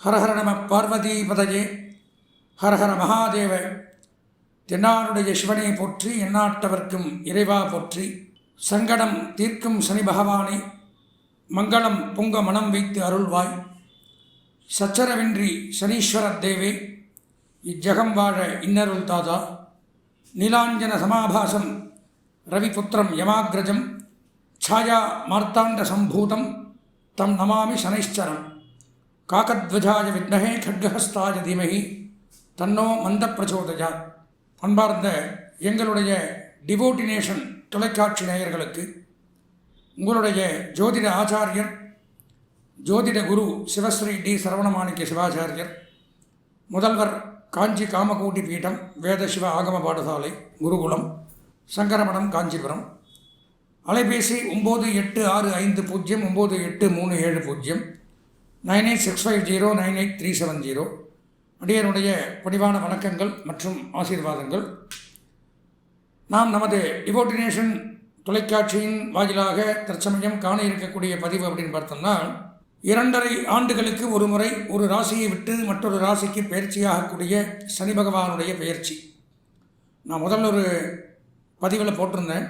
ஹரஹர நம பார்வதி பதஜே ஹரஹர மகாதேவ தென்னாருடைய சிவனை போற்றி எந்நாட்டவர்க்கும் இறைவா போற்றி சங்கடம் தீர்க்கும் சனி பகவானை மங்களம் பொங்க மனம் வைத்து அருள்வாய் சச்சரவின்றி சனீஸ்வரத் தேவே இஜ்ஜகம் வாழ இன்னருள் தாதா நீலாஞ்சன சமாபாசம் ரவிபுத்திரம் யமாகிரஜம் ಛಾಯಾ ಮಾರ್ತಾಂಡ ಸಂಭೂತಂ ತಂ ನಮಾಮಿ ಶನೈಶ್ಚರಂ காக்கத்வஜாய வித்னகே கட்கஹஸ்தாய தீமகி தன்னோ மந்த பிரச்சோதயா அன்பார்ந்த எங்களுடைய டிவோட்டினேஷன் தொலைக்காட்சி நேயர்களுக்கு உங்களுடைய ஜோதிட ஆச்சாரியர் ஜோதிட குரு சிவஸ்ரீ டி சரவணமாணிக்க சிவாச்சாரியர் முதல்வர் காஞ்சி காமகோட்டி பீடம் வேத சிவ ஆகம பாடசாலை குருகுலம் சங்கரமடம் காஞ்சிபுரம். அலைபேசி ஒம்பது எட்டு ஆறு ஐந்து பூஜ்ஜியம் ஒம்பது எட்டு மூணு ஏழு பூஜ்ஜியம். Nine eight six five zero nine eight three seven zero. அடியனுடைய பணிவான வணக்கங்கள் மற்றும் ஆசீர்வாதங்கள். நாம் நமது டிவோட்டினேஷன் தொலைக்காட்சியின் வாயிலாக தற்சமயம் காண இருக்கக்கூடிய பதிவு அப்படின்னு பார்த்தோம்னா இரண்டரை ஆண்டுகளுக்கு ஒரு முறை ஒரு ராசியை விட்டு மற்றொரு ராசிக்கு பயிற்சியாகக்கூடிய சனி பகவானுடைய பயிற்சி. நான் முதல்ல ஒரு பதிவில் போட்டிருந்தேன்.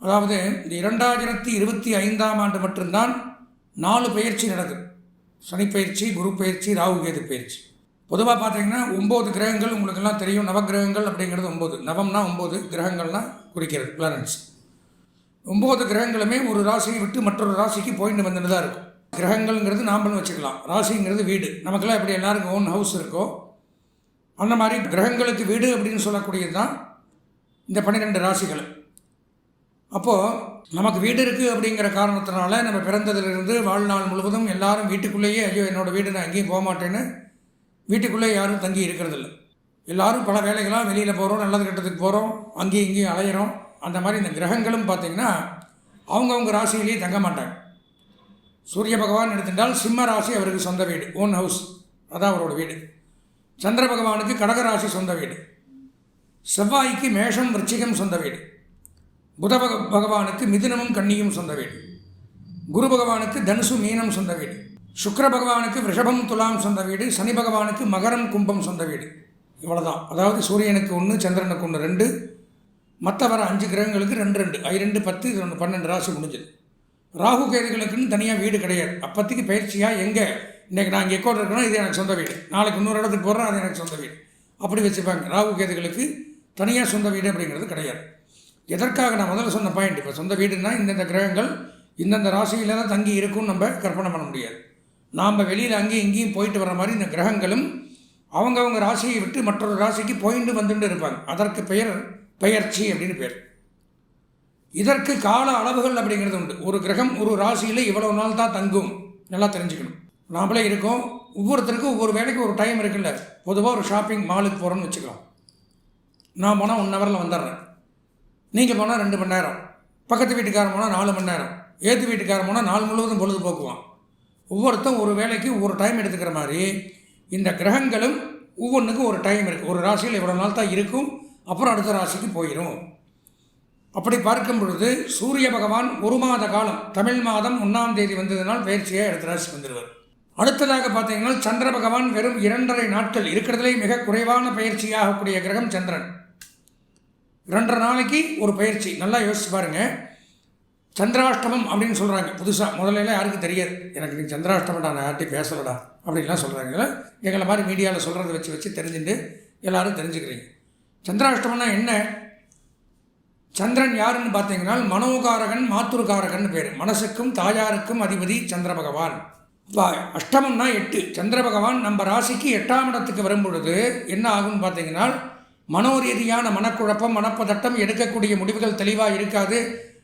அதாவது இந்த இரண்டாயிரத்தி இருபத்தி ஐந்தாம் ஆண்டு மட்டும்தான் நாலு பயிற்சி நடக்குது. சனி பயிற்சி குரு பயிற்சி ராகு கேது பயிற்சி பொதுவாக பார்த்தீங்கன்னா ஒம்பது கிரகங்கள் உங்களுக்கெல்லாம் தெரியும். நவகிரகங்கள் அப்படிங்கிறது ஒம்பது நவம்னா ஒம்பது கிரகங்கள்லாம் குறிக்கிறது பிளானட்ஸ் ஒம்பது கிரகங்களுமே ஒரு ராசியை விட்டு மற்றொரு ராசிக்கு போயிட்டு வந்துட்டு தான் இருக்கும். கிரகங்கள்ங்கிறது நாம்பளும் வச்சுக்கலாம். ராசிங்கிறது வீடு. நமக்கெல்லாம் எப்படி எல்லாருக்கும் ஓன் ஹவுஸ் இருக்கோ அந்த மாதிரி கிரகங்களுக்கு வீடு அப்படின்னு சொல்லக்கூடியது தான் இந்த பன்னிரெண்டு ராசிகள். அப்போது நமக்கு வீடு இருக்குது அப்படிங்கிற காரணத்தினால நம்ம பிறந்ததிலிருந்து வாழ்நாள் முழுவதும் எல்லாரும் வீட்டுக்குள்ளேயே ஐயோ என்னோடய வீடு நான் எங்கேயும் போக மாட்டேன்னு வீட்டுக்குள்ளே யாரும் தங்கி இருக்கிறதில்ல. எல்லாரும் பல வேலைகளாக வெளியில் போகிறோம் நல்லது கெட்டதுக்கு போகிறோம் அங்கேயும் இங்கேயும் அலையிறோம். அந்த மாதிரி இந்த கிரகங்களும் பார்த்திங்கன்னா அவங்கவுங்க ராசியிலேயே தங்க மாட்டாங்க. சூரிய பகவான் எடுத்துட்டால் சிம்ம ராசி அவருக்கு சொந்த வீடு ஓன் ஹவுஸ் அதான் அவரோட வீடு. சந்திர பகவானுக்கு கடகராசி சொந்த வீடு. செவ்வாய்க்கு மேஷம் விருச்சிகம் சொந்த வீடு. புத பக பகவானுக்கு மிதுனமும் கன்னியும் சொந்த வீடு. குரு பகவானுக்கு தனுசு மீனம் சொந்த வீடு. சுக்கர பகவானுக்கு ரிஷபம் துலாம் சொந்த வீடு. சனி பகவானுக்கு மகரம் கும்பம் சொந்த வீடு. இவ்வளோதான் அதாவது சூரியனுக்கு ஒன்று சந்திரனுக்கு ஒன்று ரெண்டு. மற்ற வர அஞ்சு கிரகங்களுக்கு ரெண்டு ரெண்டு. ஐ ரெண்டு பத்து ரெண்டு பன்னெண்டு ராசி முடிஞ்சுது. ராகு கேதுகளுக்குன்னு தனியாக வீடு கிடையாது. அப்போதைக்கு பயிற்சியாக எங்கே? இன்றைக்கி நான் இங்கே எக்கோட் இருக்கணும் இது எனக்கு சொந்த வீடு. நாளைக்கு இன்னொரு இடத்துக்கு போகிறேன் அது எனக்கு சொந்த வீடு. அப்படி வச்சுப்பாங்க. ராகு கேதுகளுக்கு தனியாக சொந்த வீடு அப்படிங்கிறது கிடையாது. எதற்காக நான் முதல்ல சொன்ன பாயிண்ட் இப்போ சொந்த வீடுனா இந்தந்த கிரகங்கள் இந்தந்த ராசியில் தான் தங்கி இருக்கும்னு நம்ம கற்பனை பண்ண முடியாது. நாம் வெளியில் அங்கேயும் இங்கேயும் போயிட்டு வர மாதிரி இந்த கிரகங்களும் அவங்கவுங்க ராசியை விட்டு மற்றொரு ராசிக்கு போயிட்டு வந்துட்டு இருப்பாங்க. அதற்கு பெயர் பெயர்ச்சி அப்படின்னு பேர். இதற்கு கால அளவுகள் அப்படிங்கிறது உண்டு. ஒரு கிரகம் ஒரு ராசியில் இவ்வளவு நாள் தான் தங்கும். நல்லா தெரிஞ்சுக்கணும். நாமளே இருக்கோம். ஒவ்வொருத்தருக்கும் ஒவ்வொரு வேலைக்கு ஒரு டைம் இருக்குல்ல. பொதுவாக ஒரு ஷாப்பிங் மாலுக்கு போகிறோன்னு வச்சுக்கலாம். நான் போனால் ஒன் ஹவரில் வந்துடுறேன். நீங்கள் போனால் ரெண்டு மணி நேரம். பக்கத்து வீட்டுக்காரன் போனால் நாலு மணி நேரம். ஏற்று வீட்டுக்காரன் போனால் நாள் முழுவதும் பொழுதுபோக்குவான். ஒவ்வொருத்தரும் ஒரு வேலைக்கு ஒரு டைம் எடுத்துக்கிற மாதிரி இந்த கிரகங்களும் ஒவ்வொன்றுக்கும் ஒரு டைம் இருக்குது ஒரு ராசியில் இவ்வளோ நாள் தான் இருக்கும். அப்புறம் அடுத்த ராசிக்கு போயிடும் அப்படி பார்க்கும் பொழுது சூரிய பகவான் ஒரு மாத காலம் தமிழ் மாதம் ஒன்றாம் தேதி வந்ததுனால் பயிற்சியாக அடுத்த ராசி வந்துடுவார் அடுத்ததாக பார்த்தீங்கன்னா சந்திர பகவான் வெறும் இரண்டரை நாட்கள் இருக்கிறதுலே மிக குறைவான பயிற்சியாகக்கூடிய கிரகம் சந்திரன். ரெண்டரை நாளைக்கு ஒரு பயிற்சி. நல்லா யோசிச்சு பாருங்கள் சந்திராஷ்டமம் அப்படின்னு சொல்கிறாங்க புதுசாக முதல்ல யாருக்கும் தெரியாது. எனக்கு நீ சந்திராஷ்டமம்டா நான் யார்ட்டையும் பேசலடா அப்படின்லாம் சொல்கிறாங்க எங்களை மாதிரி மீடியாவில் சொல்கிறத வச்சு வச்சு தெரிஞ்சுட்டு எல்லோரும் தெரிஞ்சுக்கிறீங்க. சந்திராஷ்டமம்னா என்ன? சந்திரன் யாருன்னு பார்த்தீங்கன்னா மனோகாரகன் மாத்துருகாரகன் பேர். மனசுக்கும் தாயாருக்கும் அதிபதி சந்திர பகவான் அஷ்டமம்னா எட்டு. சந்திர பகவான் நம்ம ராசிக்கு எட்டாம் இடத்துக்கு வரும் பொழுது என்ன ஆகும்னு பார்த்தீங்கன்னா மனோரீதியான மனக்குழப்பம் மனப்பதட்டம் எடுக்கக்கூடிய முடிவுகள் தெளிவாக இருக்காது.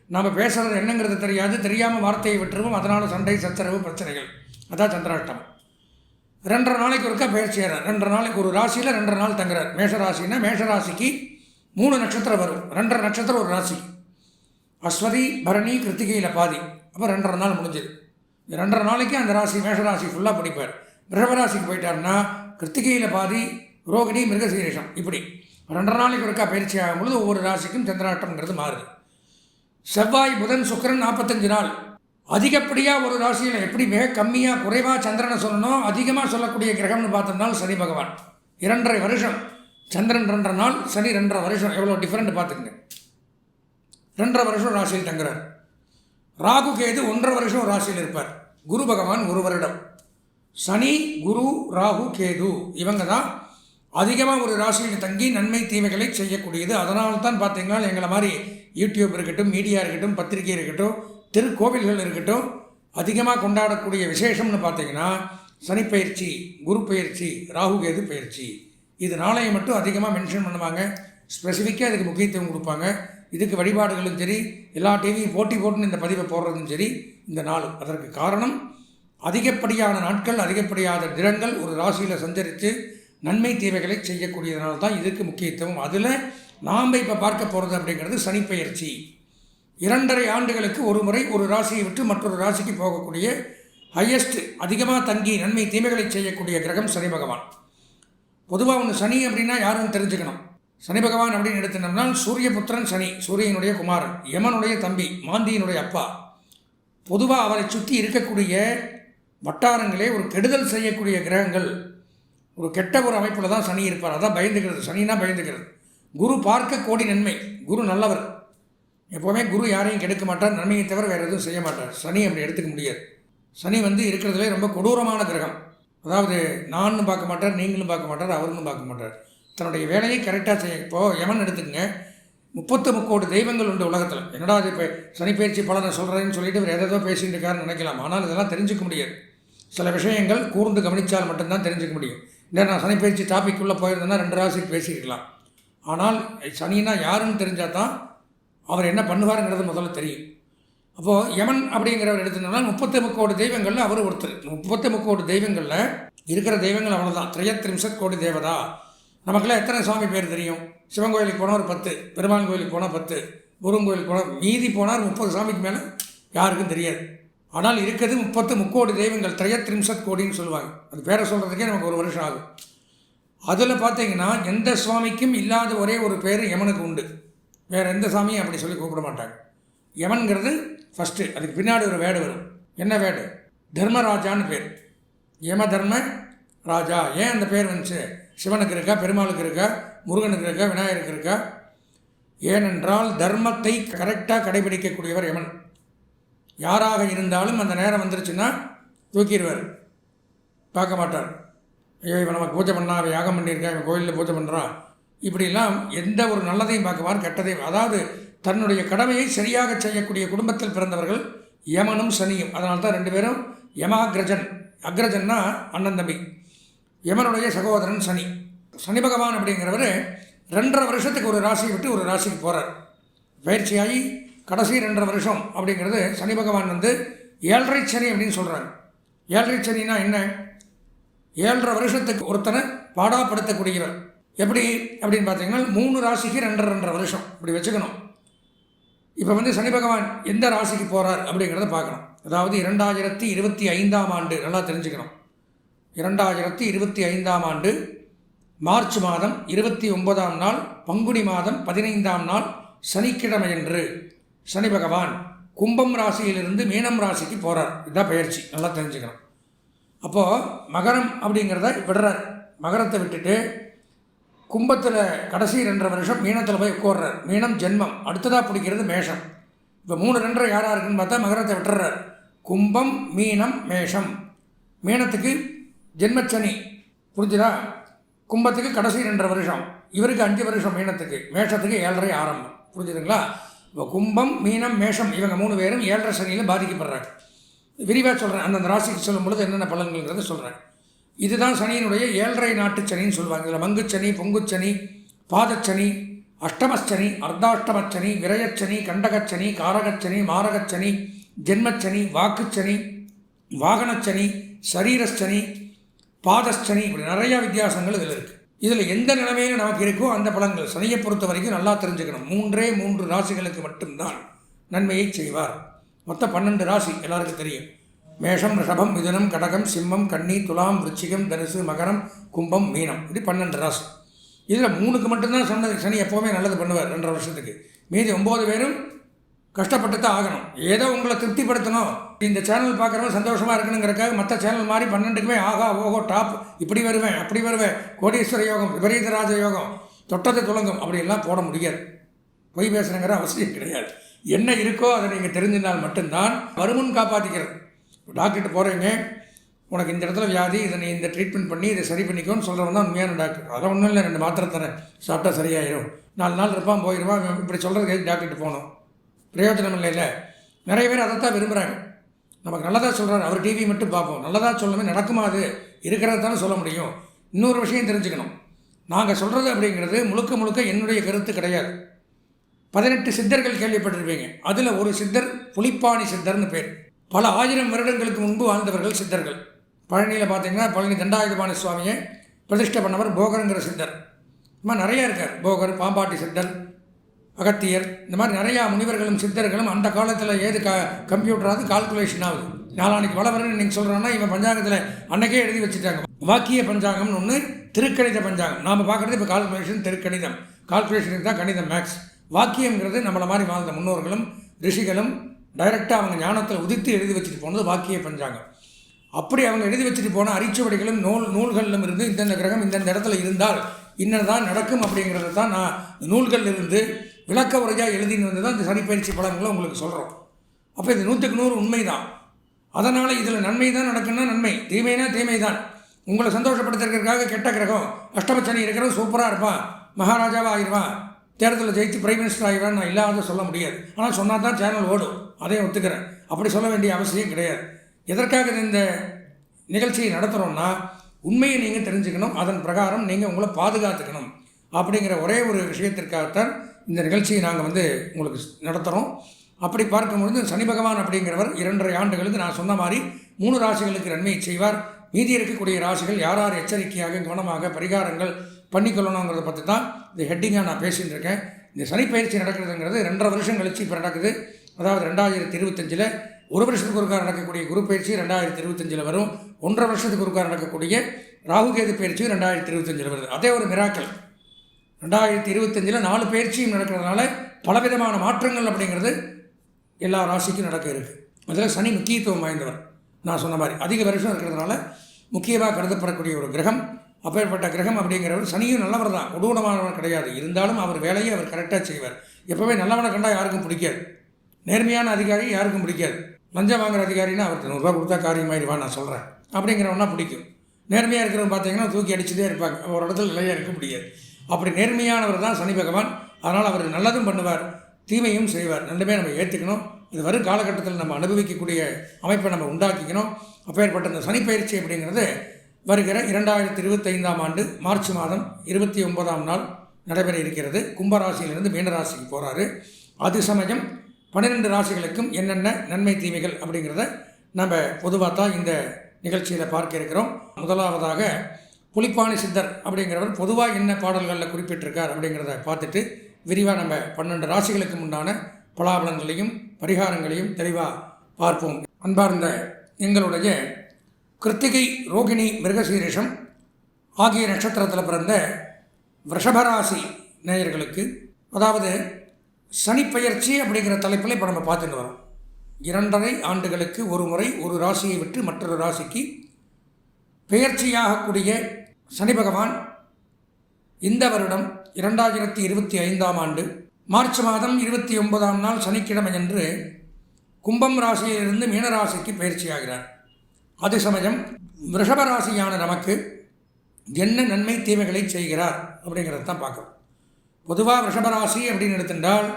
நம்ம பேசுகிறது என்னங்கிறது தெரியாது. தெரியாமல் வார்த்தையை விட்டுருவோம். அதனால் சண்டை சச்சரவு பிரச்சனைகள். அதான் சந்திராட்டம் ரெண்டரை நாளைக்கு ஒருக்கா பேசுகிறார் ரெண்டரை நாளைக்கு ஒரு ராசியில் ரெண்டரை நாள் தங்குறார். மேஷராசின்னா மேஷராசிக்கு மூணு நட்சத்திரம் வரும். ரெண்டரை நட்சத்திரம் ஒரு ராசி. அஸ்வதி பரணி கிருத்திகையில் பாதி. அப்போ ரெண்டரை நாள் முடிஞ்சது. ரெண்டரை நாளைக்கு அந்த ராசி மேஷராசி ஃபுல்லாக படிப்பார். ரிஷபராசிக்கு போயிட்டாருன்னா கிருத்திகையில் பாதி ரோகிணி மிருகசீரேஷம். இப்படி. ரெண்டரை நாளைக்கு ஒருக்கா பயிற்சி ஆகும் பொழுது ஒவ்வொரு ராசிக்கும் சந்திராட்டம்ங்கிறது மாறுது. செவ்வாய் புதன் சுக்கரன் நாற்பத்தஞ்சு நாள். அதிகப்படியாக ஒரு ராசியில் எப்படி மிக கம்மியாக குறைவாக சந்திரனை சொல்லணும் அதிகமாக சொல்லக்கூடிய கிரகம்னு பார்த்தோம்னா சனி பகவான். இரண்டரை வருஷம். சந்திரன் ரெண்டரை நாள் சனி ரெண்டரை வருஷம். எவ்வளோ டிஃப்ரெண்ட் பார்த்துக்குங்க. ரெண்டரை வருஷம் ராசியில் தங்குறார். ராகு கேது ஒன்றரை வருஷம் ராசியில் இருப்பார். குரு பகவான் ஒரு வருடம். சனி குரு ராகு கேது இவங்க தான் அதிகமாக ஒரு ராசியில் தங்கி நன்மை தீமைகளை செய்யக்கூடியது. அதனால தான் பார்த்தீங்கன்னா எங்களை மாதிரி யூடியூப் இருக்கட்டும் மீடியா இருக்கட்டும் பத்திரிகை இருக்கட்டும் திருக்கோவில்கள் இருக்கட்டும் அதிகமாக கொண்டாடக்கூடிய விசேஷம்னு பார்த்தீங்கன்னா சனிப்பயிற்சி குரு பயிற்சி ராகுகேது பயிற்சி. இது நாளையை மட்டும் அதிகமாக மென்ஷன் பண்ணுவாங்க. ஸ்பெசிஃபிக்காக அதுக்கு முக்கியத்துவம் கொடுப்பாங்க. இதுக்கு வழிபாடுகளும் சரி எல்லா டிவியும் போட்டி போட்டுன்னு இந்த பதிவை போடுறதும் சரி இந்த நாள். அதற்கு காரணம் அதிகப்படியான நாட்கள் அதிகப்படியான தினங்கள் ஒரு ராசியில் சஞ்சரித்து நன்மை தீமைகளை செய்யக்கூடியதுனால தான் இதுக்கு முக்கியத்துவம். அதில் நாம் இப்போ பார்க்க போகிறது அப்படிங்கிறது சனிப்பெயர்ச்சி. இரண்டரை ஆண்டுகளுக்கு ஒரு முறை ஒரு ராசியை விட்டு மற்றொரு ராசிக்கு போகக்கூடிய ஹையஸ்ட் அதிகமாக தங்கி நன்மை தீமைகளை செய்யக்கூடிய கிரகம் சனி பகவான். பொதுவாக ஒன்று சனி அப்படின்னா யாரும் தெரிஞ்சுக்கணும். சனி பகவான் அப்படின்னு எடுத்துனோம்னா சூரியபுத்திரன் சனி சூரியனுடைய குமாரன் யமனுடைய தம்பி மாந்தியினுடைய அப்பா. பொதுவாக அவரை சுற்றி இருக்கக்கூடிய வட்டாரங்களே ஒரு கெடுதல் செய்யக்கூடிய கிரகங்கள். ஒரு கெட்ட ஒரு அமைப்பில் தான் சனி இருப்பார். அதான் பயந்துக்கிறது சனினா பயந்துக்கிறது குரு பார்க்க கோடி நன்மை. குரு நல்லவர். எப்போவுமே குரு யாரையும் கெடுக்க மாட்டார். நன்மையை தவிர வேறு எதுவும் செய்ய மாட்டார். சனி அப்படி எடுத்துக்க முடியாது. சனி வந்து இருக்கிறதுலே ரொம்ப கொடூரமான கிரகம். அதாவது நானும் பார்க்க மாட்டார் நீங்களும் பார்க்க மாட்டார் அவருன்னு பார்க்க மாட்டார். தன்னுடைய வேலையை கரெக்டாக செய்ய இப்போது யமன் எடுத்துக்கங்க. முப்பத்து முக்கோடி தெய்வங்கள் உண்டு உலகத்தில். என்னடா அது இப்போ சனிப்பயிற்சி பலனை சொல்கிறேன்னு சொல்லிட்டு இவர் எதோ பேசிகிட்டு இருக்காருன்னு நினைக்கலாம். ஆனால் இதெல்லாம் தெரிஞ்சுக்க முடியாது. சில விஷயங்கள் கூர்ந்து கவனித்தால் மட்டும்தான் தெரிஞ்சுக்க முடியும். இன்னும் நான் சனிப்பயிற்சி டாபிக் உள்ளே போயிருந்தேன்னா ரெண்டு ராசிக்கு பேசியிருக்கலாம். ஆனால் சனினா யாருன்னு தெரிஞ்சால் தான் அவர் என்ன பண்ணுவாருங்கிறது முதல்ல தெரியும். அப்போது யமன் அப்படிங்கிறவர் எடுத்துனோம்னா முப்பத்தி முக்கோடி தெய்வங்களில் அவர் ஒருத்தர். முப்பத்தி முக்கோடி தெய்வங்களில் இருக்கிற தெய்வங்கள் அவ்வளோதான் திரையத்ரிம்சத் கோடி தேவதா? நமக்கெல்லாம் எத்தனை சுவாமி பேர் தெரியும்? சிவன் கோயிலுக்கு போனால் ஒரு பத்து பெருமாள் கோயிலுக்கு போனால் பத்து முருகன் கோயிலுக்கு போனால் மீதி போனால் முப்பது சாமிக்கு மேலே யாருக்கும் தெரியாது. ஆனால் இருக்கிறது முப்பத்து முக்கோடி தெய்வங்கள் திரையத்ரிம்சத் கோடின்னு சொல்லுவாங்க. அது பேரை சொல்கிறதுக்கே நமக்கு ஒரு வருஷம் ஆகும் அதில் பார்த்தீங்கன்னா எந்த சுவாமிக்கும் இல்லாத ஒரே ஒரு பேர் யமனுக்கு உண்டு. வேறு எந்த சாமியும் அப்படி சொல்லி கூப்பிட மாட்டாங்க. யமன்கிறது ஃபஸ்ட்டு அதுக்கு பின்னாடி ஒரு வேடு வரும். என்ன வேடு? தர்மராஜான்னு பேர். யம தர்ம ராஜா. ஏன் அந்த பேர் வந்துச்சு? சிவனுக்கு இருக்கா பெருமாளுக்கு இருக்கா முருகனுக்கு இருக்கா விநாயகருக்கு இருக்கா? ஏனென்றால் தர்மத்தை கரெக்டாக கடைபிடிக்கக்கூடியவர் யமன். யாராக இருந்தாலும் அந்த நேரம் வந்துருச்சுன்னா தூக்கிடுவார். பார்க்க மாட்டார். ஐயோ இவன் நமக்கு பூஜை பண்ணா அவன் யாகம் பண்ணியிருக்கான் இவன் கோயிலில் பூஜை பண்ணுறான் இப்படிலாம் எந்த ஒரு நல்லதையும் பார்க்குவார் கெட்டதையும் அதாவது தன்னுடைய கடமையை சரியாக செய்யக்கூடிய குடும்பத்தில் பிறந்தவர்கள் யமனும் சனியும். அதனால தான் ரெண்டு பேரும் யமாகிரஜன். அக்ரஜன்னா அண்ணன் தம்பி. யமனுடைய சகோதரன் சனி. சனி பகவான் அப்படிங்கிறவர் ரெண்டரை வருஷத்துக்கு ஒரு ராசியை விட்டு ஒரு ராசிக்கு போகிறார் பயிற்சியாகி கடைசி ரெண்டரை வருஷம் அப்படிங்கிறது சனி பகவான் வந்து ஏழரை சனி அப்படின்னு சொல்கிறாங்க ஏழரை சனினா என்ன? ஏழரை வருஷத்துக்கு ஒருத்தனை பாடாப்படுத்தக்கூடியவர். எப்படி? அப்படின்னு பார்த்தீங்கன்னா மூணு ராசிக்கு ரெண்டரை ரெண்டரை வருஷம். இப்படி வச்சுக்கணும். இப்போ வந்து சனி பகவான் எந்த ராசிக்கு போகிறார் அப்படிங்கிறத பார்க்கணும். அதாவது இரண்டாயிரத்தி இருபத்தி ஐந்தாம் ஆண்டு நல்லா தெரிஞ்சுக்கணும். இரண்டாயிரத்தி இருபத்தி ஐந்தாம் ஆண்டு மார்ச் மாதம் இருபத்தி ஒன்பதாம் நாள் பங்குனி மாதம் பதினைந்தாம் நாள் சனிக்கிழமையன்று சனி பகவான் கும்பம் ராசியிலிருந்து மீனம் ராசிக்கு போகிறார் இதுதான் பயிற்சி. நல்லா தெரிஞ்சுக்கணும். அப்போது மகரம் அப்படிங்கிறத விடுறார். மகரத்தை விட்டுட்டு கும்பத்தில் கடைசி ரெண்டரை வருஷம் மீனத்தில் போய் உட்கார்றார். மீனம் ஜென்மம். அடுத்ததாக பிடிக்கிறது மேஷம். இப்போ மூணு ரெண்டரை யாராக இருக்குன்னு பார்த்தா மகரத்தை விட்டுறார். கும்பம் மீனம் மேஷம். மீனத்துக்கு ஜென்மச்சனி. புரிஞ்சுதா? கும்பத்துக்கு கடைசி ரெண்டரை வருஷம். இவருக்கு அஞ்சு வருஷம் மீனத்துக்கு. மேஷத்துக்கு ஏழரை ஆரம்பம். புரிஞ்சுதுங்களா? இப்போ கும்பம் மீனம் மேஷம் இவங்க மூணு பேரும் ஏழரை சனியில் பாதிக்கப்படுறாங்க. விரிவாக சொல்கிறேன் அந்தந்த ராசிக்கு சொல்லும் பொழுது என்னென்ன பலன்கள்ங்கிறத சொல்கிறேன் இதுதான் சனியினுடைய ஏழரை நாட்டு சனின்னு சொல்லுவாங்க. இதில் மங்குச்சனி பொங்குச்சனி பாதச்சனி அஷ்டமச்சனி அர்த்தாஷ்டமச்சனி விரயச்சனி கண்டகச்சனி காரகச்சனி மாரகச்சனி ஜென்மச்சனி வாக்குச்சனி வாகனச்சனி சரீரச்சனி பாதச்சனி இப்படி நிறையா வித்தியாசங்கள் இதில் இருக்குது இதில் எந்த நிலைமையில் நமக்கு இருக்கோ அந்த பலன்கள். சனியை பொறுத்த வரைக்கும் நல்லா தெரிஞ்சுக்கணும். மூன்றே மூன்று ராசிகளுக்கு மட்டும்தான் நன்மையை செய்வார். மொத்தம் பன்னெண்டு ராசி எல்லாருக்கும் தெரியும். மேஷம் ரிஷபம் மிதுனம் கடகம் சிம்மம் கன்னி துலாம் விருச்சிகம் தனுசு மகரம் கும்பம் மீனம். இப்படி பன்னெண்டு ராசி. இதில் மூணுக்கு மட்டும்தான் சொன்னது. சனி எப்போவுமே நல்லது பண்ணுவார் ரெண்டரை வருஷத்துக்கு. மீதி ஒம்பது பேரும் கஷ்டப்பட்டு தான் ஆகணும். ஏதோ உங்களை திருப்திப்படுத்தணும். இந்த சேனல் பார்க்குறவங்க சந்தோஷமாக இருக்கணுங்கிறக்காக மற்ற சேனல் மாதிரி பன்னெண்டுக்குமே ஆகா ஓகோ டாப் இப்படி வருவேன் அப்படி வருவேன். கோடீஸ்வர யோகம் விபரீத ராஜ யோகம் தொட்டது துளங்கும் அப்படியெல்லாம் போட முடியாது. பொய் பேசுகிறங்கிற அவசியம் கிடையாது. என்ன இருக்கோ அதை நீங்கள் தெரிஞ்சினால் மட்டும்தான் வருமுன் காப்பாற்றிக்கிறது டாக்டர்கிட்ட போகிறீங்க உனக்கு இந்த இடத்துல வியாதி இதை நீ இந்த ட்ரீட்மெண்ட் பண்ணி இதை சரி பண்ணிக்கோன்னு சொல்கிறவன் தான் உண்மையான டாக்டர் அதெல்லாம் ஒன்றும் இல்லை ரெண்டு மாத்திரை தரேன். சாப்பிட்டா சரியாயிடும் நாலு நாள் இருப்பான் போயிடுவான் இப்படி சொல்கிறதுக்கு டாக்டர்கிட்ட போகணும்? பிரயோஜனம் இல்லைல்ல. நிறைய பேர் அதைத்தான் விரும்புகிறாங்க நமக்கு நல்லதாக சொல்கிறாரு அவர் டிவி மட்டும் பார்ப்போம். நல்லதாக சொல்லவே நடக்குமா அது? இருக்கிறது தானே சொல்ல முடியும். இன்னொரு விஷயம் தெரிஞ்சுக்கணும். நாங்கள் சொல்கிறது அப்படிங்கிறது முழுக்க முழுக்க என்னுடைய கருத்து கிடையாது. பதினெட்டு சித்தர்கள் கேள்விப்பட்டிருப்பீங்க. அதில் ஒரு சித்தர் புலிப்பாணி சித்தர்னு பேர். பல ஆயிரம் வருடங்களுக்கு முன்பு வாழ்ந்தவர்கள் சித்தர்கள். பழனியில் பார்த்தீங்கன்னா பழனி தண்டாயுதபாணி சுவாமியை பிரதிஷ்டை பண்ணவர் போகருங்கிற சித்தர். இந்த மாதிரி நிறையா இருக்கார். போகர் பாம்பாட்டி சித்தர் அகத்தியர் இந்த மாதிரி நிறையா முனிவர்களும் சித்தர்களும் அந்த காலத்தில் ஏது க கம்ப்யூட்டராது கால்குலேஷன் ஆகுது நாளானிக்கு வளவரன்னு நீங்கள் சொல்கிறோன்னா இவன் பஞ்சாங்கத்தில் அன்னைக்கே எழுதி வச்சுட்டாங்க. வாக்கிய பஞ்சாங்கம்னு ஒன்று திருக்கணித பஞ்சாங்கம். நாம் பார்க்குறது இப்போ கால்குலேஷன் திருக்கணிதம். கால்குலேஷனுக்கு தான் கணிதம் மேக்ஸ் வாக்கியங்கிறது நம்மளை மாதிரி வாழ்ந்த முன்னோர்களும் ரிஷிகளும் டைரெக்டாக அவங்க ஞானத்தில் உதித்து எழுதி வச்சுட்டு போனது வாக்கிய பஞ்சாங்கம். அப்படி அவங்க எழுதி வச்சுட்டு போன அரிச்சுவடிகளும் நூல் நூல்களிலும் இருந்து இந்தந்த கிரகம் இந்தந்த இடத்துல இருந்தால் இன்னதான் நடக்கும் அப்படிங்கிறத தான் நான் நூல்களில் இருந்து விளக்க உரையாக எழுதின்னு வந்து தான் இந்த சனிப்பயிற்சி பலன்களை உங்களுக்கு சொல்கிறோம் அப்போ இது நூற்றுக்கு நூறு உண்மை தான் அதனால் இதில் நன்மை தான் நடக்குன்னா நன்மை. தீமைனா தீமை தான் உங்களை சந்தோஷப்படுத்துறதுக்காக கெட்ட கிரகம் அஷ்டமச்சனி இருக்கிறவன் சூப்பராக இருப்பான். மகாராஜாவாக ஆயிடுவான். தேர்தலில் ஜெயித்து பிரைம் மினிஸ்டர் ஆகிடுவான் நான் இல்லாத சொல்ல முடியாது. ஆனால் சொன்னால் தான் சேனல் ஓடும். அதையும் ஒத்துக்கிறேன். அப்படி சொல்ல வேண்டிய அவசியம் கிடையாது. எதற்காக இந்த நிகழ்ச்சியை நடத்துகிறோம்னா உண்மையை நீங்கள் தெரிஞ்சுக்கணும். அதன் பிரகாரம் நீங்கள் உங்களை பாதுகாத்துக்கணும். அப்படிங்கிற ஒரே ஒரு விஷயத்திற்காகத்தான் இந்த நிகழ்ச்சியை நாங்கள் வந்து உங்களுக்கு நடத்துகிறோம் அப்படி பார்க்கும்பொழுது சனி பகவான் அப்படிங்கிறவர் இரண்டரை ஆண்டுகளுக்கு நான் சொன்ன மாதிரி மூணு ராசிகளுக்கு நன்மையை செய்வார். மீதி இருக்கக்கூடிய ராசிகள் யார் யார் எச்சரிக்கையாக கவனமாக பரிகாரங்கள் பண்ணிக்கொள்ளணுங்கிறத பற்றி தான் இந்த ஹெட்டிங்காக நான் பேசிகிட்டு இருக்கேன். இந்த சனிப்பயிற்சி நடக்கிறதுங்கிறது ரெண்டரை வருஷம் கழிச்சு இப்போ நடக்குது. அதாவது ரெண்டாயிரத்தி இருபத்தஞ்சில் ஒரு வருஷத்துக்கு ஒருக்கார் நடக்கக்கூடிய குரு பயிற்சி ரெண்டாயிரத்தி இருபத்தஞ்சில் வரும். ஒன்றரை வருஷத்துக்கு ஒருக்கார் நடக்கக்கூடிய ராகுகேது பயிற்சி ரெண்டாயிரத்தி இருபத்தஞ்சில் வருது. அதே ஒரு மிராக்கள் ரெண்டாயிரத்தி இருபத்தஞ்சில் நாலு பயிற்சியும் நடக்கிறதுனால பலவிதமான மாற்றங்கள் அப்படிங்கிறது எல்லா ராசிக்கும் நடக்க இருக்குது அதில் சனி முக்கியத்துவம் வாய்ந்தவர். நான் சொன்ன மாதிரி அதிக வருஷம் இருக்கிறதுனால முக்கியமாக கருதப்படக்கூடிய ஒரு கிரகம். அப்பேற்பட்ட கிரகம் அப்படிங்கிறவர் சனியும் நல்லவர் தான். உடூனமானவர் கிடையாது. இருந்தாலும் அவர் வேலையை அவர் கரெக்டாக செய்வார். எப்போவே நல்லவனை கண்டால் யாருக்கும் பிடிக்காது. நேர்மையான அதிகாரி யாருக்கும் பிடிக்காது. லஞ்சம் வாங்குற அதிகாரின்னா அவருக்கு நூறுரூவா கொடுத்தா காரியமாயிருவா நான் சொல்கிறேன் அப்படிங்கிறவனா பிடிக்கும். நேர்மையாக இருக்கிறவங்க பார்த்தீங்கன்னா தூக்கி அடிச்சுட்டே இருப்பாங்க. ஒரு இடத்துல நிலையாக இருக்க முடியாது. அப்படி நேர்மையானவர் தான் சனி பகவான். அதனால் அவர் நல்லதும் பண்ணுவார் தீமையும் செய்வார். ரெண்டுமே நம்ம ஏற்றுக்கணும் இது வரும் காலகட்டத்தில் நம்ம அனுபவிக்கக்கூடிய அமைப்பை நம்ம உண்டாக்கிக்கணும். அப்பேற்பட்ட இந்த சனிப்பயிற்சி அப்படிங்கிறது வருகிற இரண்டாயிரத்தி இருபத்தைந்தாம் ஆண்டு மார்ச் மாதம் இருபத்தி ஒன்பதாம் நாள் நடைபெற இருக்கிறது. கும்பராசியிலிருந்து மீனராசிக்கு போகிறாரு அது சமயம் பன்னிரெண்டு ராசிகளுக்கும் என்னென்ன நன்மை தீமைகள் அப்படிங்கிறத நம்ம பொதுவாக தான் இந்த நிகழ்ச்சியில் பார்க்க இருக்கிறோம். முதலாவதாக புலிப்பாணி சித்தர் அப்படிங்கிறவர் பொதுவாக என்ன பாடல்களில் குறிப்பிட்டிருக்கார் அப்படிங்கிறத பார்த்துட்டு விரிவாக நம்ம பன்னெண்டு ராசிகளுக்கு முன்னான பலாபலங்களையும் பரிகாரங்களையும் தெளிவாக பார்ப்போம். அன்பார்ந்த எங்களுடைய கிருத்திகை ரோகிணி மிருகசீரிஷம் ஆகிய நட்சத்திரத்தில் பிறந்த ரிஷபராசி நேயர்களுக்கு அதாவது சனிப்பெயர்ச்சி அப்படிங்கிற தலைப்பில் இப்போ நம்ம பார்த்துட்டு வரோம். இரண்டரை ஆண்டுகளுக்கு ஒரு முறை ஒரு ராசியை விட்டு மற்றொரு ராசிக்கு பெயர்ச்சியாகக்கூடிய சனி பகவான் இந்த வருடம் இரண்டாயிரத்தி இருபத்தி ஐந்தாம் ஆண்டு மார்ச் மாதம் இருபத்தி ஒன்பதாம் நாள் சனிக்கிழமை என்று கும்பம் ராசியிலிருந்து மீனராசிக்கு பயிற்சியாகிறார் அதே சமயம் ரிஷப ராசியான நமக்கு என்ன நன்மை தீமைகளை செய்கிறார் அப்படிங்கிறத தான் பார்க்கணும் பொதுவாக ரிஷபராசி அப்படின்னு எடுத்துட்டால்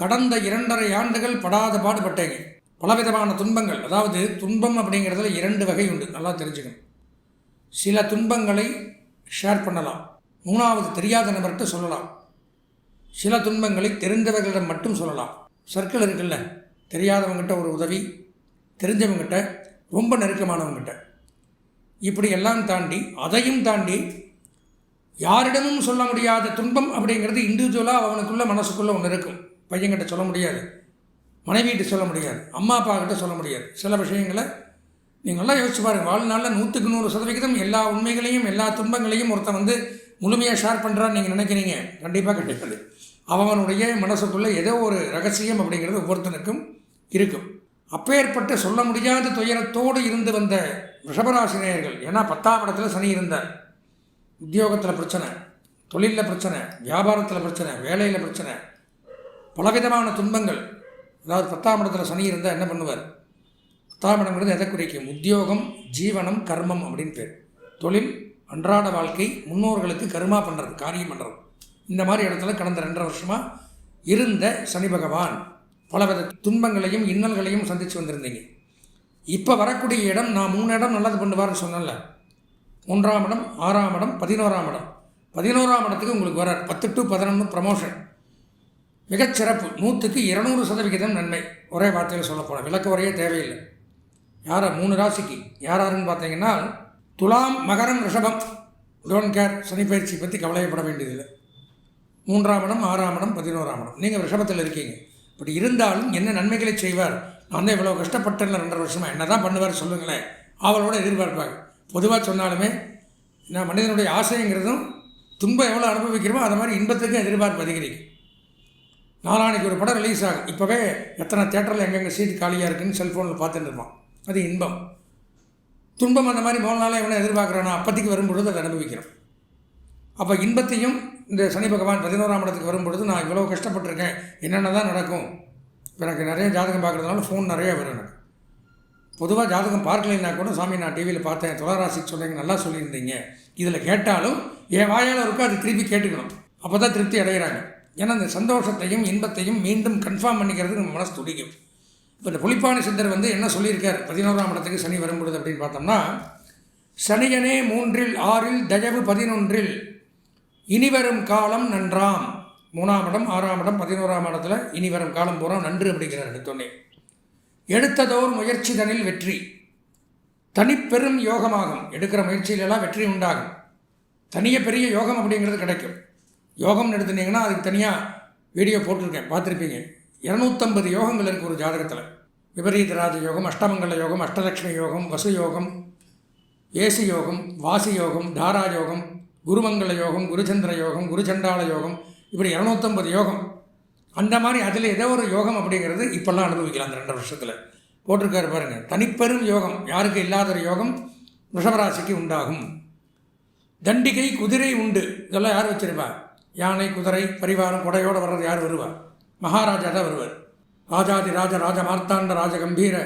கடந்த இரண்டரை ஆண்டுகள் படாத பாடுபட்டேங்க. பலவிதமான துன்பங்கள் அதாவது துன்பம் அப்படிங்கிறதுல இரண்டு வகை உண்டு. நல்லா தெரிஞ்சுக்கணும். சில துன்பங்களை ஷேர் பண்ணலாம். மூணாவது தெரியாத நபர்கிட்ட சொல்லலாம். சில துன்பங்களை தெரிந்தவர்களிடம் மட்டும் சொல்லலாம். சர்க்கிள் இருக்குல்ல தெரியாதவங்ககிட்ட ஒரு உதவி தெரிஞ்சவங்ககிட்ட ரொம்ப நெருக்கமானவங்ககிட்ட இப்படி எல்லாம் தாண்டி அதையும் தாண்டி யாரிடமும் சொல்ல முடியாத துன்பம் அப்படிங்கிறது இண்டிவிஜுவலாக அவனுக்குள்ளே மனசுக்குள்ளே ஒன்று இருக்கும். பையன்கிட்ட சொல்ல முடியாது. மனைவிகிட்ட சொல்ல முடியாது. அம்மா அப்பா கிட்ட சொல்ல முடியாது. சில விஷயங்களை நீங்கள் நல்லா யோசிச்சு பாருங்கள் வாழ்நாளில் நூற்றுக்கு நூறு சதவிகிதம் எல்லா உண்மைகளையும் எல்லா துன்பங்களையும் ஒருத்தன் வந்து முழுமையாக ஷேர் பண்ணுறான்னு நீங்கள் நினைக்கிறீங்க. கண்டிப்பாக கிடையாது அவனுடைய மனசுக்குள்ளே ஏதோ ஒரு ரகசியம் அப்படிங்கிறது ஒவ்வொருத்தனுக்கும் இருக்கும். அப்பேற்பட்ட சொல்ல முடியாத துயரத்தோடு இருந்து வந்த ரிஷபராசினியர்கள் ஏன்னா பத்தாம் இடத்துல சனி இருந்தார். உத்தியோகத்தில் பிரச்சனை தொழிலில் பிரச்சனை வியாபாரத்தில் பிரச்சனை வேலையில் பிரச்சனை பலவிதமான துன்பங்கள். அதாவது பத்தாம் இடத்துல சனி இருந்தால் என்ன பண்ணுவார்? பத்தாம் எதை குறிக்கும்? உத்தியோகம் ஜீவனம் கர்மம் அப்படின்னு பேர். தொழில் அன்றாட வாழ்க்கை முன்னோர்களுக்கு கருமா பண்ணுறது காரியம் பண்ணுறது இந்த மாதிரி இடத்துல கடந்த ரெண்டரை வருஷமாக இருந்த சனி பகவான் பலவித துன்பங்களையும் இன்னல்களையும் சந்தித்து வந்திருந்தீங்க. இப்போ வரக்கூடிய இடம் நான் மூணு இடம் நல்லது பண்ணுவார்னு சொன்னேன்ல. மூன்றாம் இடம் ஆறாம் இடம் பதினோராம் இடம். பதினோராம் இடத்துக்கு உங்களுக்கு வரார். பத்து டு பதினொன்று ப்ரமோஷன் மிகச்சிறப்பு. நூற்றுக்கு இருநூறு சதவிகிதம் நன்மை. ஒரே வார்த்தையில் சொல்லப்போனால் விளக்க உரையே தேவையில்லை. யாரை? மூணு ராசிக்கு. யார் யாருன்னு பார்த்தீங்கன்னா துலாம் மகரம் ரிஷபம். டோன்ட் கேர் சனி பயிற்சி பற்றி கவலையப்பட வேண்டியதில்லை. மூன்றாம் இடம் ஆறாம் இடம் பதினோராம் இடம். நீங்கள் ரிஷபத்தில் இருக்கீங்க. இப்படி இருந்தாலும் என்ன நன்மைகளை செய்வார்? நான் தான் இவ்வளோ கஷ்டப்பட்டேன் ரெண்டரை வருஷமாக என்ன தான் பண்ணுவார் சொல்லுங்களேன். அவளோட எதிர்பார்ப்பாங்க பொதுவாக சொன்னாலுமே நான் மனிதனுடைய ஆசைங்கிறதும் துன்பம் எவ்வளோ அனுபவிக்கிறோமோ அது மாதிரி இன்பத்துக்கும் எதிர்பார்ப்பு அதிகரிக்கும். நாளானைக்கு ஒரு படம் ரிலீஸ் ஆகும். இப்போவே எத்தனை தேட்டரில் எங்கெங்கே சீட் காலியாக இருக்குன்னு செல்ஃபோனில் பார்த்துட்டு இருப்பான் அது இன்பம். துன்பம் அந்த மாதிரி மூணு நாளாக எவனை எதிர்பார்க்குறானோ? அப்போதைக்கு வரும்பொழுது அதை அனுபவிக்கிறோம். அப்போ இன்பத்தையும் இந்த சனி பகவான் பதினோராம் இடத்துக்கு வரும்பொழுது நான் இவ்வளோ கஷ்டப்பட்டிருக்கேன். என்னென்ன தான் நடக்கும்? இப்போ எனக்கு நிறைய ஜாதகம் பார்க்குறதுனால ஃபோன் நிறைய வரும் எனக்கு. பொதுவாக ஜாதகம் பார்க்கலைன்னா கூட சாமி நான் டிவியில் பார்த்தேன். துளாராசிக்கு சொன்னீங்க நல்லா சொல்லியிருந்தீங்க. இதில் கேட்டாலும் என் வாயால் இருக்கோ? அது திருப்பி கேட்டுக்கணும். அப்போ தான் திருப்தி அடைகிறாங்க. ஏன்னா அந்த சந்தோஷத்தையும் இன்பத்தையும் மீண்டும் கன்ஃபார்ம் பண்ணிக்கிறது நம்ம மனசு துடிக்கும். இந்த புலிப்பாணி சித்தர் வந்து என்ன சொல்லியிருக்கார்? பதினோராம் இடத்துக்கு சனி வரும்பொழுது அப்படின்னு பார்த்தோம்னா சனியனே மூன்றில் ஆறில் தயவு பதினொன்றில் இனிவரும் காலம் நன்றாம். மூணாம் இடம் ஆறாம் இடம் பதினோராம் இடத்துல இனிவரும் காலம் பூரா நன்று அப்படிங்கிறார் எடுத்தோன்னே எடுத்ததோர் முயற்சி தனில் வெற்றி. தனிப்பெரும் யோகமாகும். எடுக்கிற முயற்சியிலெல்லாம் வெற்றி உண்டாகும். தனிய பெரிய யோகம் அப்படிங்கிறது கிடைக்கும். யோகம்னு எடுத்துட்டீங்கன்னா அதுக்கு தனியாக வீடியோ போட்டிருக்கேன் பார்த்துருப்பீங்க. இரநூத்தம்பது யோகங்கள் இருக்குது ஒரு ஜாதகத்தில். விபரீத ராஜ யோகம் அஷ்டமங்கல யோகம் அஷ்டலக்ஷ்மி யோகம் வசு யோகம் ஏசி யோகம் வாசி யோகம் தாரா யோகம் குருமங்கள யோகம் குருச்சந்திர யோகம் குருச்சண்டாள யோகம் இப்படி இரநூத்தம்பது யோகம். அந்த மாதிரி அதில் ஏதோ ஒரு யோகம் அப்படிங்கிறது இப்போல்லாம் அனுபவிக்கலாம் அந்த ரெண்டு வருஷத்தில். போட்டிருக்காரு பாருங்கள் தனிப்பெரும் யோகம். யாருக்கு இல்லாத ஒரு யோகம்? ரிஷபராசிக்கு உண்டாகும். தண்டிகை குதிரை உண்டு. இதெல்லாம் யார் வச்சுருப்பா? யானை குதிரை பரிவாரம் கொடையோடு வர்றது யார் வருவா? மகாராஜா தான் வருவார். ராஜாதி ராஜ ராஜ மார்த்தாண்ட ராஜ கம்பீர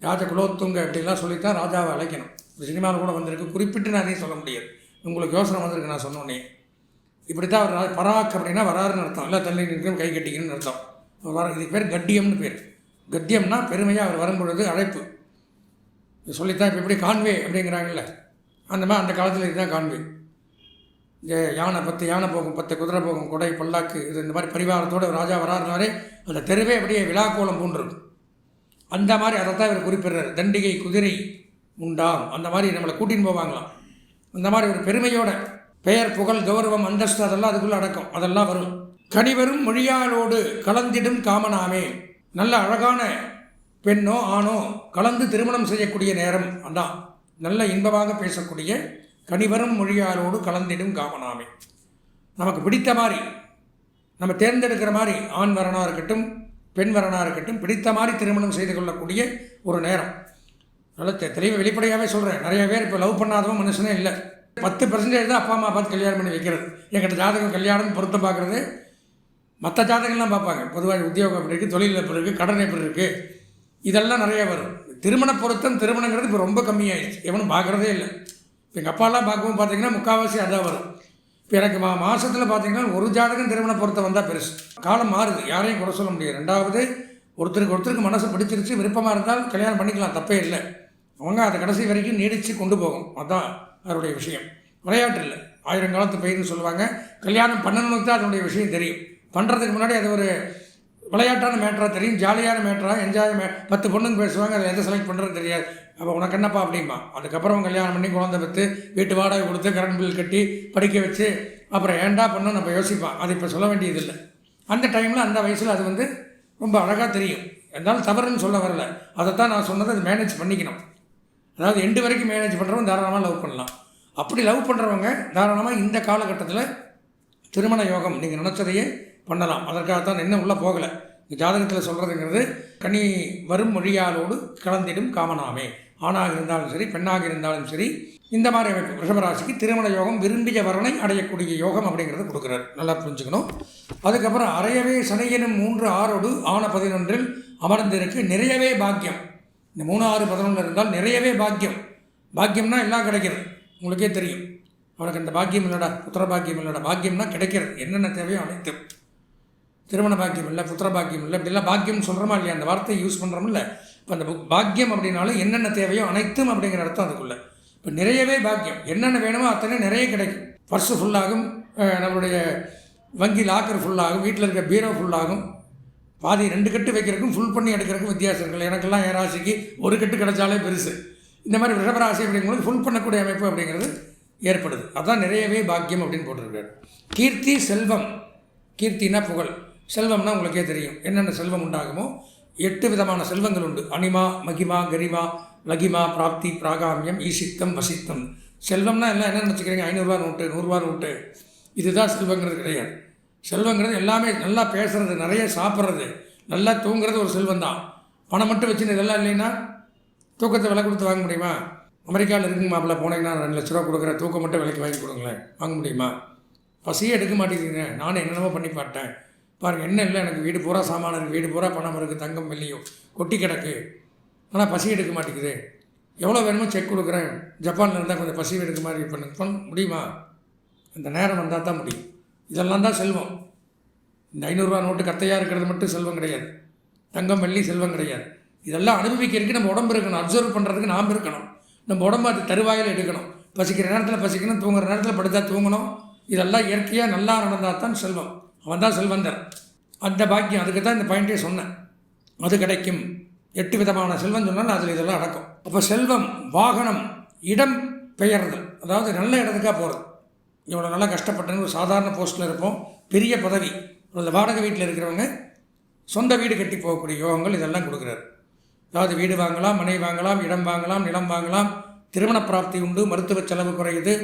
ராஜ குலோத்துங்க இப்படிலாம் சொல்லித்தான் ராஜாவை அழைக்கணும். சினிமாவில் கூட வந்திருக்கு. குறிப்பிட்டு நான் அதையும் சொல்ல முடியாது. உங்களுக்கு யோசனை வந்திருக்கு நான் சொன்னோன்னே இப்படி தான் அவர் பராக் அப்படின்னா வராருன்னு அர்த்தம். இல்லை தள்ளி நிற்கும் கை கட்டிக்கணும்னு அர்த்தம். அவர் வர இதுக்கு பேர் கட்டியம்னு பேர். கத்தியம்னா பெருமையாக அவர் வரும்பொழுது அழைப்பு. இது சொல்லித்தான் இப்போ எப்படி கான்வே அப்படிங்கிறாங்கல்ல. அந்த மாதிரி அந்த காலத்தில் இதுதான் கான்வே. யானை பத்து யானை போகும் பத்து குதிரை போகும் கொடை பல்லாக்கு இது இந்த மாதிரி பரிவாரத்தோட ராஜா வராருனாரே அந்த தெருவே அப்படியே விழாக்கோலம் பூண்டிருக்கும். அந்த மாதிரி அதை தான் இவர் குறிப்பிடுறார். தண்டிகை குதிரை உண்டாம் அந்த மாதிரி நம்மளை கூட்டின்னு போவாங்களாம். அந்த மாதிரி ஒரு பெருமையோட பெயர் புகழ் கௌரவம் அந்தஸ்து அதெல்லாம் அதுக்குள்ளே அடக்கம். அதெல்லாம் வரும். கனிவரும் மொழியாளோடு கலந்திடும் காமனாமே. நல்ல அழகான பெண்ணோ ஆணோ கலந்து திருமணம் செய்யக்கூடிய நேரம் அதான். நல்ல இன்பமாக பேசக்கூடிய கனிவரும் மொழியாரோடு கலந்திடும் காமனாமே. நமக்கு பிடித்த மாதிரி நம்ம தேர்ந்தெடுக்கிற மாதிரி ஆண் வரனாக இருக்கட்டும் பெண் வரனாக இருக்கட்டும் பிடித்த மாதிரி திருமணம் செய்து கொள்ளக்கூடிய ஒரு நேரம். நல்லா தெளிவு வெளிப்படையாகவே சொல்கிறேன் நிறைய பேர் இப்போ லவ் பண்ணாதவன் மனுஷனே இல்லை. பத்து பர்சன்டேஜ் தான் அப்பா அம்மா பார்த்து கல்யாணம் பண்ணி வைக்கிறது. எங்கிட்ட ஜாதகம் கல்யாணம் பொருத்தம் பார்க்குறது. மற்ற ஜாதகம்லாம் பார்ப்பாங்க. பொதுவாக உத்தியோகம் எப்படி இருக்குது தொழில் எப்படி இருக்குது கடன் எப்படி இருக்குது இதெல்லாம் நிறைய வரும். திருமண பொருத்தம் திருமணங்கிறது இப்போ ரொம்ப கம்மியாயிடுச்சு. எவனும் பார்க்குறதே இல்லை. எங்கள் அப்பாலாம் பார்க்கவும் பார்த்தீங்கன்னா முக்கால்வாசி அதான் வரும் இப்போ எனக்கு மா மாதத்தில் பார்த்தீங்கன்னா ஒரு ஜாதகம் திருமண பொருத்தம் வந்தால் பெருசு. காலம் மாறுது. யாரையும் குறை சொல்ல முடியாது. ரெண்டாவது ஒருத்தருக்கு ஒருத்தருக்கு மனசு பிடிச்சிருச்சு விருப்பமாக இருந்தால் கல்யாணம் பண்ணிக்கலாம். தப்பே இல்லை. அவங்க அதை கடைசி வரைக்கும் நீடித்து கொண்டு போகும். அதுதான் அதனுடைய விஷயம். விளையாட்டு இல்லை. ஆயிரம் காலத்து பயிர்னு சொல்லுவாங்க கல்யாணம் பண்ணணும்னு தான் அதனுடைய விஷயம் தெரியும். பண்ணுறதுக்கு முன்னாடி அது ஒரு விளையாட்டான மேட்டராக தெரியும் ஜாலியான மேட்டராக என்ஜாய் மே பத்து பொண்ணுங்க பேசுவாங்க அதை எதை செலக்ட் பண்ணுறதுன்னு தெரியாது. அப்போ உனக்கு என்னப்பா அப்படிம்பா? அதுக்கப்புறம் கல்யாணம் பண்ணி குழந்தை பெற்று வீட்டு வாடகை கொடுத்து கரண்ட் பில் கட்டி படிக்க வச்சு அப்புறம் ஏன்டா பண்ணணும் நம்ம யோசிப்பான் அது இப்போ சொல்ல வேண்டியதில்லை. அந்த டைமில் அந்த வயசில் அது வந்து ரொம்ப அழகாக தெரியும். இருந்தாலும் தவறுன்னு சொல்ல வரல. அதைத்தான் நான் சொன்னது அது மேனேஜ் பண்ணிக்கணும். அதாவது எண்டு வரைக்கும் மேனேஜ் பண்ணுறவங்க தாராளமாக லவ் பண்ணலாம். அப்படி லவ் பண்ணுறவங்க தாராளமாக இந்த காலகட்டத்தில் திருமண யோகம் நீங்கள் நினச்சதையே பண்ணலாம். அதற்காகத்தான் இன்னும் உள்ளே போகலை. ஜாதகத்தில் சொல்கிறதுங்கிறது கனி வரும் மொழியாலோடு கலந்திடும் காமனாமே. ஆணாக இருந்தாலும் சரி பெண்ணாக இருந்தாலும் சரி இந்த மாதிரி அமைப்பு. ரிஷபராசிக்கு திருமண யோகம் விரும்பிய வரனை அடையக்கூடிய யோகம் அப்படிங்கிறத கொடுக்குறாரு. நல்லா புரிஞ்சுக்கணும். அதுக்கப்புறம் அறையவே சனையனும் மூன்று ஆறோடு ஆன பதினொன்றில் அமர்ந்திருக்கு. நிறையவே பாக்கியம். இந்த மூணு ஆறு பதினொன்று இருந்தால் நிறையவே பாக்கியம். பாக்கியம்னா எல்லாம் கிடைக்கிறது. உங்களுக்கே தெரியும். அவனுக்கு அந்த பாக்கியம் இல்லைடா புத்திர பாக்கியம் இல்லைடா. பாக்கியம்னா கிடைக்கிறது. என்னென்ன தேவையோ அனைத்தும். திருமண பாக்கியம் இல்லை புத்திர பாக்கியம் இல்லை இப்படிலாம் பாக்கியம் சொல்கிறோமா இல்லையா? அந்த வார்த்தையை யூஸ் பண்ணுறோம்ல இப்போ அந்த பாக்கியம் அப்படின்னாலும் என்னென்ன தேவையோ அனைத்தும் அப்படிங்கிற அர்த்தம் அதுக்குள்ளே. இப்போ நிறையவே பாக்கியம். என்னென்ன வேணுமோ அத்தனை நிறைய கிடைக்கும். பர்ஸு ஃபுல்லாகும் நம்மளுடைய வங்கி லாக்கர் ஃபுல்லாகும் வீட்டில் இருக்க பீரோ ஃபுல்லாகும் பாதி ரெண்டு கட்டு வைக்கிறதுக்கும் ஃபுல் பண்ணி எடுக்கிறதுக்கும் வித்தியாசம் இருக்குல்ல. எனக்கெல்லாம் என் ராசிக்கு ஒரு கட்டு கிடைச்சாலே பெருசு. இந்த மாதிரி ரிஷபராசி அப்படிங்கும்போது ஃபுல் பண்ணக்கூடிய அமைப்பு அப்படிங்கிறது ஏற்படுது. அதான் நிறையவே பாக்கியம் அப்படின்னு போட்டிருக்காரு. கீர்த்தி செல்வம். கீர்த்தினா புகழ். செல்வம்னா உங்களுக்கே தெரியும். என்னென்ன செல்வம் உண்டாகுமோ? எட்டு விதமான செல்வங்கள் உண்டு. அனிமா மகிமா கரிமா லகிமா பிராப்தி பிராகாமியம் ஈசித்தம் வசித்தம். செல்வம்னா எல்லாம் என்ன நினச்சிக்கிறீங்க ஐநூறுரூவா நோட்டு நூறுரூவா நோட்டு. இதுதான் செல்வங்கிறது கிடையாது. செல்வங்கிறது எல்லாமே நல்லா பேசுறது நிறைய சாப்பிட்றது நல்லா தூங்குறது ஒரு செல்வம் தான் பணம் மட்டும் வச்சுன்னு இதெல்லாம் இல்லைன்னா தூக்கத்தை விலை கொடுத்து வாங்க முடியுமா? அமெரிக்காவில் இருக்குங்க மாப்பிள்ள போனீங்கன்னா ரெண்டு லட்ச ரூபா கொடுக்குறேன் தூக்கம் மட்டும் விலைக்கு வாங்கி கொடுங்களேன். வாங்க முடியுமா? பசியே எடுக்க மாட்டேங்குதுங்க நானும் என்னென்னமோ பண்ணி பார்த்தேன் பாருங்கள் என்ன இல்லை எனக்கு வீடு பூரா சாமான் இருக்குது வீடு பூரா பணம் இருக்குது தங்கம் வெள்ளியும் கொட்டி கிடக்கு. ஆனால் பசி எடுக்க மாட்டேங்குது. எவ்வளோ வேணுமோ செக் கொடுக்குறேன். ஜப்பானில் இருந்தால் கொஞ்சம் பசி எடுக்க மாதிரி பண்ணுங்க பண்ண முடியுமா? அந்த நேரம் வந்தால் தான் முடியும். இதெல்லாம் தான் செல்வம். இந்த ஐநூறுரூவா நோட்டு கத்தையாக இருக்கிறது மட்டும் செல்வம் கிடையாது. தங்கம் வெள்ளி செல்வம் கிடையாது. இதெல்லாம் அனுபவிக்கிறதுக்கு நம்ம உடம்பு இருக்கணும். அப்சர்வ் பண்ணுறதுக்கு நாம் இருக்கணும். நம்ம உடம்பு அது தருவாயில் எடுக்கணும். பசிக்கிற நேரத்தில் பசிக்கணும் தூங்குற நேரத்தில் படுத்தா தூங்கணும். இதெல்லாம் இயற்கையாக நல்லா நடந்தால் தான் செல்வம். அவன் தான் செல்வந்தர். அந்த பாக்கியம் அதுக்கு தான் இந்த பாயிண்டே சொன்னேன். அது கிடைக்கும். எட்டு விதமான செல்வம் சொன்னால் அதில் இதெல்லாம் அடக்கும் அப்போ செல்வம் வாகனம் இடம் பெயர்தல் அதாவது நல்ல இடத்துக்காக போகிறது இவ்வளோ நல்லா கஷ்டப்பட்டேன்னு ஒரு சாதாரண போஸ்ட்டில் இருப்போம். பெரிய பதவி. அந்த வாடகை வீட்டில் இருக்கிறவங்க சொந்த வீடு கட்டி போகக்கூடிய யோகங்கள் இதெல்லாம் கொடுக்குறாரு. அதாவது வீடு வாங்கலாம் மனை வாங்கலாம் இடம் வாங்கலாம் நிலம் வாங்கலாம். திருமண பிராப்தி உண்டு மருத்துவ செலவு குறையுது.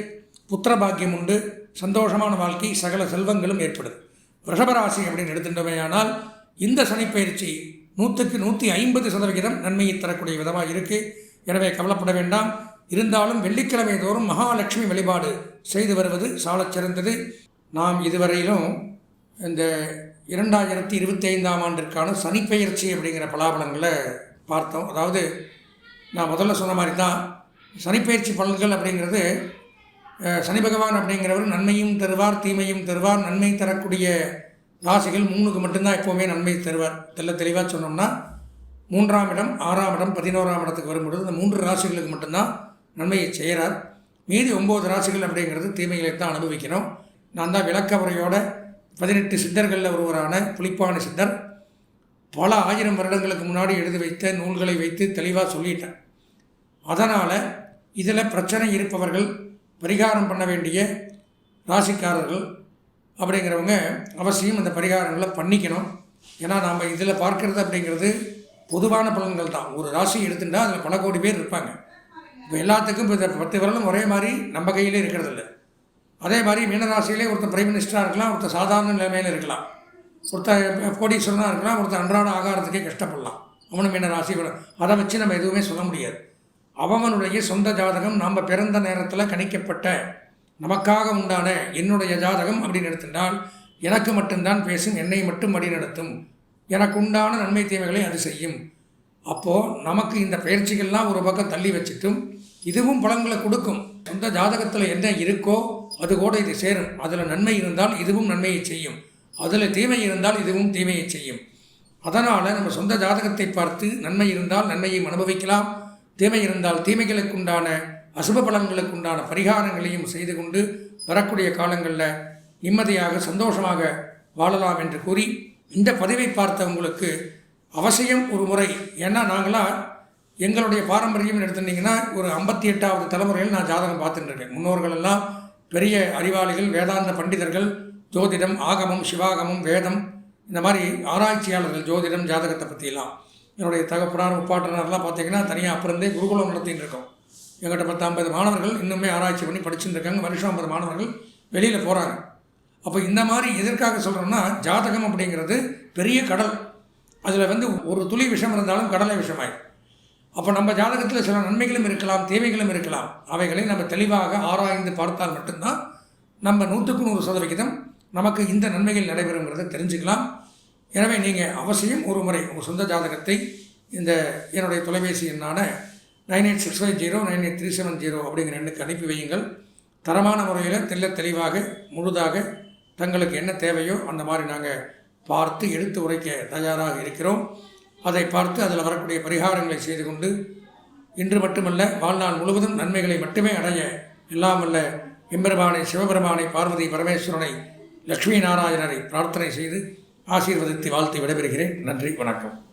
புத்திர பாக்கியம் உண்டு. சந்தோஷமான வாழ்க்கை சகல செல்வங்களும் ஏற்படுது. ரிஷபராசி அப்படின்னு எடுத்துட்டோமேயானால் இந்த சனிப்பயிற்சி நூற்றுக்கு நூற்றி ஐம்பது சதவிகிதம் நன்மையை தரக்கூடிய விதமாக இருக்குது எனவே கவலைப்பட வேண்டாம். இருந்தாலும் வெள்ளிக்கிழமை தோறும் மகாலட்சுமி வழிபாடு செய்து வருவது சாலச்சிறந்தது நாம் இதுவரையிலும் இந்த இரண்டாயிரத்தி இருபத்தி ஐந்தாம் ஆண்டிற்கான சனிப்பெயர்ச்சி அப்படிங்கிற பலாபலங்களை பார்த்தோம். அதாவது நான் முதல்ல சொன்ன மாதிரி தான் சனிப்பெயர்ச்சி பலன்கள் அப்படிங்கிறது சனி பகவான் அப்படிங்கிறவர் நன்மையும் தருவார் தீமையும் தருவார். நன்மை தரக்கூடிய ராசிகள் மூணுக்கு மட்டும்தான் எப்போவுமே நன்மை தருவார். தெல்ல தெளிவாக சொன்னோம்னா மூன்றாம் இடம் ஆறாம் இடம் பதினோராம் இடத்துக்கு வரும்பொழுது இந்த மூன்று ராசிகளுக்கு மட்டும்தான் நன்மையை செய்கிறார். மீதி ஒம்பது ராசிகள் அப்படிங்கிறது தீமைகளை தான் அனுபவிக்கிறோம் நான் தான் விளக்க முறையோட பதினெட்டு சித்தர்களில் ஒருவரான புளிப்பான சித்தர் பல ஆயிரம் வருடங்களுக்கு முன்னாடி எழுதி வைத்த நூல்களை வைத்து தெளிவாக சொல்லிட்டேன் அதனால் இதில் பிரச்சனை இருப்பவர்கள் பரிகாரம் பண்ண வேண்டிய ராசிக்காரர்கள் அப்படிங்கிறவங்க அவசியம் இந்த பரிகாரங்களை பண்ணிக்கணும். ஏன்னா நாம் இதில் பார்க்கறது அப்படிங்கிறது பொதுவான பலன்கள் தான். ஒரு ராசி எடுத்துட்டா அதில் பல கோடி பேர் இருப்பாங்க. இப்போ எல்லாத்துக்கும் இப்போ இந்த பத்து விரலும் ஒரே மாதிரி நம்ம கையிலே இருக்கிறதில்ல. அதே மாதிரி மீனராசியிலே ஒருத்தர் பிரைம் மினிஸ்டராக இருக்கலாம் ஒருத்தர் சாதாரண நிலைமையில் இருக்கலாம். ஒருத்தர் கோடீஸ்வரனாக இருக்கலாம் ஒருத்தர் அன்றாட ஆகாரத்துக்கே கஷ்டப்படலாம். அவனும் மீன ராசி அதை வச்சு நம்ம எதுவுமே சொல்ல முடியாது. அவனுடைய சொந்த ஜாதகம் நாம் பிறந்த நேரத்தில் கணிக்கப்பட்ட நமக்காக உண்டான என்னுடைய ஜாதகம் அப்படின்னு எடுத்துட்டால் எனக்கு மட்டும்தான் பேசும் என்னை மட்டும் வழி நடத்தும். எனக்கு உண்டான நன்மை தீமைகளை அது செய்யும். அப்போது நமக்கு இந்த பயிற்சிகள்லாம் ஒரு பக்கம் தள்ளி வச்சுட்டும் இதுவும் பலன்களை கொடுக்கும். சொந்த ஜாதகத்தில் என்ன இருக்கோ அது கூட இது சேரும். அதில் நன்மை இருந்தால் இதுவும் நன்மையை செய்யும். அதில் தீமை இருந்தால் இதுவும் தீமையை செய்யும். அதனால் நம்ம சொந்த ஜாதகத்தை பார்த்து நன்மை இருந்தால் நன்மையை அனுபவிக்கலாம். தீமை இருந்தால் தீமைகளுக்குண்டான அசுப பலன்களுக்குண்டான பரிகாரங்களையும் செய்து கொண்டு வரக்கூடிய காலங்களில் நிம்மதியாக சந்தோஷமாக வாழலாம் என்று கூறி இந்த பதிவை பார்த்த உங்களுக்கு அவசியம் ஒரு முறை. ஏன்னா நாங்களாம் எங்களுடைய பாரம்பரியம் எடுத்துட்டிங்கன்னா ஒரு ஐம்பத்தி எட்டாவது தலைமுறையில் நான் ஜாதகம் பார்த்துட்டுருக்கேன் முன்னோர்கள் எல்லாம் பெரிய அறிவாளிகள் வேதாந்த பண்டிதர்கள் ஜோதிடம் ஆகமம் சிவாகமம் வேதம் இந்த மாதிரி ஆராய்ச்சியாளர்கள் ஜோதிடம் ஜாதகத்தை பற்றியெல்லாம் என்னுடைய தகப்பனார் முப்பாட்டனார்லாம் பார்த்தீங்கன்னா தனியாக அப்புறந்தே குருகுலம் நடத்திட்டு இருக்கோம். எங்கிட்ட பத்து ஐம்பது மாணவர்கள் இன்னுமே ஆராய்ச்சி பண்ணி படிச்சுட்டு இருக்காங்க. வருஷம் ஐம்பது மாணவர்கள் வெளியில் போகிறாங்க அப்போ இந்த மாதிரி எதற்காக சொல்கிறோம்னா ஜாதகம் அப்படிங்கிறது பெரிய கடல். அதில் வந்து ஒரு துளி விஷம் இருந்தாலும் கடலை விஷமாய். அப்போ நம்ம ஜாதகத்தில் சில நன்மைகளும் இருக்கலாம் தேவைகளும் இருக்கலாம். அவைகளை நம்ம தெளிவாக ஆராய்ந்து பார்த்தால் மட்டும்தான் நம்ம நூற்றுக்கு நூறு சதவிகிதம் நமக்கு இந்த நன்மைகள் நடைபெறுங்கிறத தெரிஞ்சுக்கலாம். எனவே நீங்கள் அவசியம் ஒரு முறை உங்கள் சொந்த ஜாதகத்தை இந்த என்னுடைய தொலைபேசி எண்ணான nine eight six five zero nine eight three seven zero அப்படிங்கிற எண்ணுக்கு அனுப்பி வையுங்கள். தரமான முறையில் தெல்ல தெளிவாக முழுதாக தங்களுக்கு என்ன தேவையோ அந்த மாதிரி நாங்கள் பார்த்து எடுத்து உரைக்க தயாராக இருக்கிறோம். அதை பார்த்து அதில் வரக்கூடிய பரிகாரங்களை செய்து கொண்டு இன்று மட்டுமல்ல வாழ்நாள் முழுவதும் நன்மைகளை மட்டுமே அடைய இல்லாமல்ல எம்பெருமானை சிவபெருமானை பார்வதி பரமேஸ்வரனை லக்ஷ்மி நாராயணரை பிரார்த்தனை செய்து ஆசீர்வதித்து வாழ்த்து விடைபெறுகிறேன். நன்றி வணக்கம்.